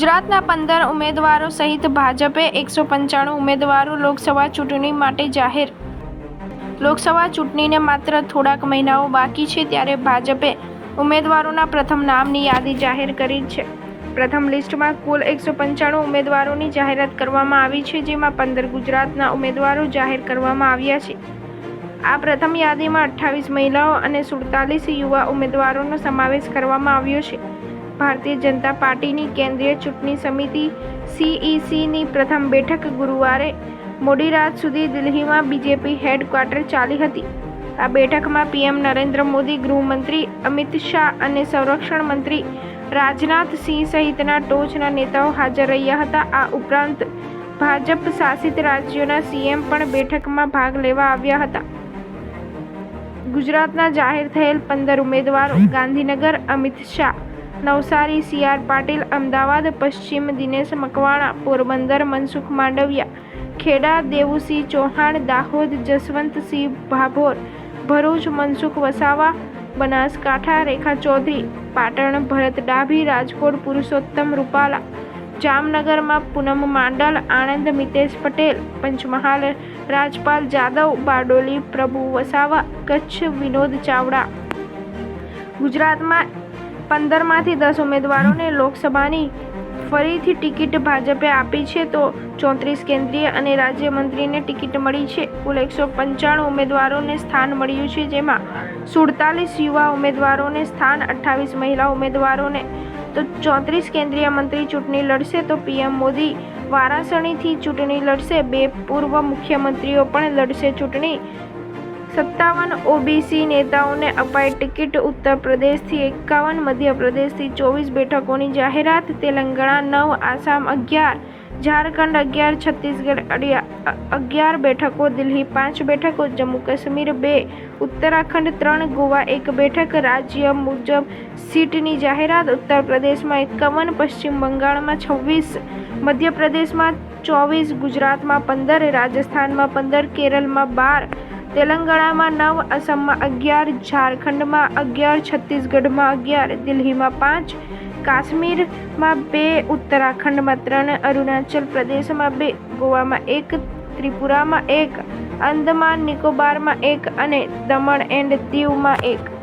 ગુજરાતના પંદર ઉમેદવારો સહિત ભાજપે એકસો પંચાણું ઉમેદવારો લોકસભા ચૂંટણી માટે જાહેર. લોકસભા ચૂંટણીને માત્ર થોડાક મહિનાઓ બાકી છે ત્યારે ભાજપે ઉમેદવારોના પ્રથમ નામની યાદી જાહેર કરી છે. પ્રથમ લિસ્ટમાં કુલ એકસો પંચાણું ઉમેદવારોની જાહેરાત કરવામાં આવી છે, જેમાં પંદર ગુજરાતના ઉમેદવારો જાહેર કરવામાં આવ્યા છે. આ પ્રથમ યાદીમાં અઠ્ઠાવીસ મહિલાઓ અને સુડતાલીસ યુવા ઉમેદવારોનો સમાવેશ કરવામાં આવ્યો છે. ભારતીય જનતા પાર્ટીની કેન્દ્રીય ચૂંટણી સમિતિ સીઈસીની પ્રથમ બેઠક ગુરુવારે મોડી રાત સુધી દિલ્હીમાં બીજેપી હેડક્વાર્ટર ચાલી હતી. આ બેઠકમાં પીએમ નરેન્દ્ર મોદી, ગૃહમંત્રી અમિત શાહ અને સંરક્ષણ મંત્રી રાજનાથ સિંહ સહિતના ટોચના નેતાઓ હાજર રહ્યા હતા. આ ઉપરાંત ભાજપ શાસિત રાજ્યોના સીએમ પણ બેઠકમાં ભાગ લેવા આવ્યા હતા. ગુજરાતના જાહેર થયેલ પંદર ઉમેદવારો ગાંધીનગર, અમિત શાહ નવસારી સી આર પાટીલ, અમદાવાદ, પશ્ચિમ દિનેશ મકવાણા, પોરબંદર, મનસુખ માંડવિયા, ખેડા, દેવુસિંહ ચૌહાણ, દાહોદ, જસવંતસિંહ ભાભોર, ભરૂચ, મનસુખ વસાવા, બનાસકાંઠા, રેખા ચૌધરી, પાટણ, ભરત ડાભી, રાજકોટ, પુરુષોત્તમ રૂપાલા, જામનગરમાં પૂનમ માંડલ, આણંદ મિતેશ પટેલ, પંચમહાલ, રાજપાલ જાદવ, બારડોલી પ્રભુ વસાવા, કચ્છ વિનોદ ચાવડા. ગુજરાતમાં પંદરમાંથી દસ ઉમેદવારોને લોકસભાની ફરીથી ટિકિટ ભાજપે આપી છે તો ચોત્રીસ કેન્દ્રીય અને રાજ્યમંત્રીને ટિકિટ મળી છે. કુલ એકસો પંચાણું ઉમેદવારોને સ્થાન મળ્યું છે, જેમાં સુડતાલીસ યુવા ઉમેદવારોને સ્થાન, અઠ્ઠાવીસ મહિલા ઉમેદવારોને. તો ચોત્રીસ કેન્દ્રીય મંત્રી ચૂંટણી લડશે તો પીએમ મોદી વારાણસીથી ચૂંટણી લડશે. બે પૂર્વ મુખ્યમંત્રીઓ પણ લડશે ચૂંટણી. સત્તાવન ઓબીસી નેતાઓને અપાઈ ટિકિટ ઉત્તર પ્રદેશથી એકાવન, મધ્યપ્રદેશથી ચોવીસ બેઠકોની જાહેરાત, તેલંગાણા નવ, આસામ અગિયાર, ઝારખંડ અગિયાર, છત્તીસગઢ અગિયાર બેઠકો, દિલ્હી પાંચ બેઠકો જમ્મુ કાશ્મીર બે, ઉત્તરાખંડ ત્રણ, ગોવા એક બેઠક, રાજ્ય મુજબ સીટની જાહેરાત, ઉત્તર પ્રદેશમાં એકાવન, પશ્ચિમ બંગાળમાં છવ્વીસ, મધ્યપ્રદેશમાં ચોવીસ, ગુજરાતમાં પંદર, રાજસ્થાનમાં પંદર કેરળમાં બાર તેલંગાણામાં નવ અસમમાં અગિયાર, ઝારખંડમાં અગિયાર, છત્તીસગઢમાં અગિયાર, દિલ્હીમાં પાંચ, કાશ્મીરમાં બે, ઉત્તરાખંડમાં ત્રણ, અરુણાચલ પ્રદેશમાં બે, ગોવામાં એક, ત્રિપુરામાં એક અંદમાન નિકોબારમાં એક અને દમણ એન્ડ દીવમાં એક.